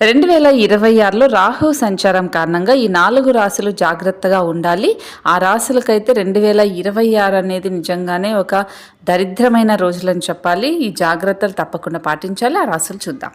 రెండు వేల ఇరవై ఆరులో రాహు సంచారం కారణంగా ఈ నాలుగు రాశులు జాగ్రత్తగా ఉండాలి. ఆ రాశులకైతే రెండు వేల ఇరవై ఆరు అనేది నిజంగానే ఒక దరిద్రమైన రోజులని చెప్పాలి. ఈ జాగ్రత్తలు తప్పకుండా పాటించాలి. ఆ రాశులు చూద్దాం.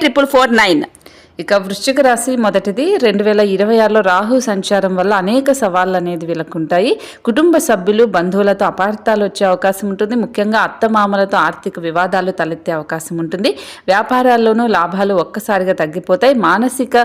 triple four nine ఇక వృశ్చిక రాశి మొదటిది. రెండు వేల ఇరవై ఆరులో రాహు సంచారం వల్ల అనేక సవాళ్ళు అనేది వీళ్ళకు ఉంటాయి కుటుంబ సభ్యులు బంధువులతో అపార్థాలు వచ్చే అవకాశం ఉంటుంది. ముఖ్యంగా అత్తమామలతో ఆర్థిక వివాదాలు తలెత్తే అవకాశం ఉంటుంది. వ్యాపారాల్లోనూ లాభాలు ఒక్కసారిగా తగ్గిపోతాయి. మానసిక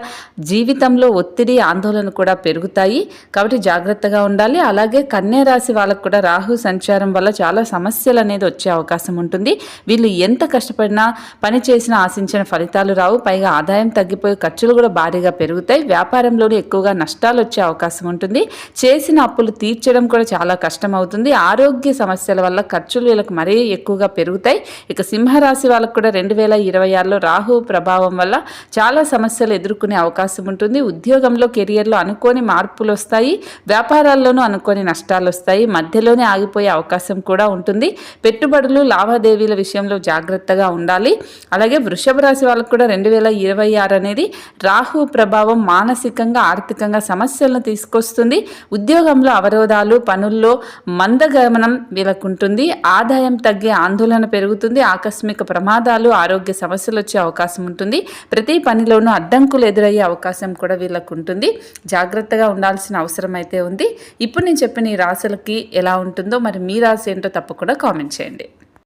జీవితంలో ఒత్తిడి ఆందోళన కూడా పెరుగుతాయి. కాబట్టి జాగ్రత్తగా ఉండాలి. అలాగే కన్యా రాశి వాళ్ళకు కూడా రాహు సంచారం వల్ల చాలా సమస్యలు అనేది వచ్చే అవకాశం ఉంటుంది. వీళ్ళు ఎంత కష్టపడినా పని చేసినా ఆశించిన ఫలితాలు రావు. పైగా ఆదాయం తగ్గిపోయి ఖర్చులు కూడా భారీగా పెరుగుతాయి. వ్యాపారంలోనే ఎక్కువగా నష్టాలు వచ్చే అవకాశం ఉంటుంది. చేసిన అప్పులు తీర్చడం కూడా చాలా కష్టం అవుతుంది ఆరోగ్య సమస్యల వల్ల ఖర్చులు వీళ్ళకి మరీ ఎక్కువగా పెరుగుతాయి. ఇక సింహరాశి వాళ్ళకు కూడా రెండు వేల ఇరవై ఆరులో రాహు ప్రభావం వల్ల చాలా సమస్యలు ఎదుర్కొనే అవకాశం ఉంటుంది. ఉద్యోగంలో కెరియర్లో అనుకోని మార్పులు వస్తాయి. వ్యాపారాల్లోనూ అనుకోని నష్టాలు వస్తాయి. మధ్యలోనే ఆగిపోయే అవకాశం కూడా ఉంటుంది. పెట్టుబడులు లావాదేవీల విషయంలో జాగ్రత్తగా ఉండాలి. అలాగే వృషభ రాశి వాళ్ళకు కూడా రెండు వేల ఇరవై ఆరు అనేది రాహు ప్రభావం మానసికంగా ఆర్థికంగా సమస్యలను తీసుకొస్తుంది. ఉద్యోగంలో అవరోధాలు పనుల్లో మందగమనం వీళ్ళకు ఉంటుంది ఆదాయం తగ్గే ఆందోళన పెరుగుతుంది. ఆకస్మిక ప్రమాదాలు ఆరోగ్య సమస్యలు వచ్చే అవకాశం ఉంటుంది. ప్రతి పనిలోనూ అడ్డంకులు ఎదురయ్యే అవకాశం కూడా వీళ్ళకు ఉంటుంది జాగ్రత్తగా ఉండాల్సిన అవసరం అయితే ఉంది. ఇప్పుడు నేను చెప్పిన ఈ రాశులకి ఎలా ఉంటుందో మరి మీ రాశి ఏంటో తప్పకుండా కామెంట్ చేయండి.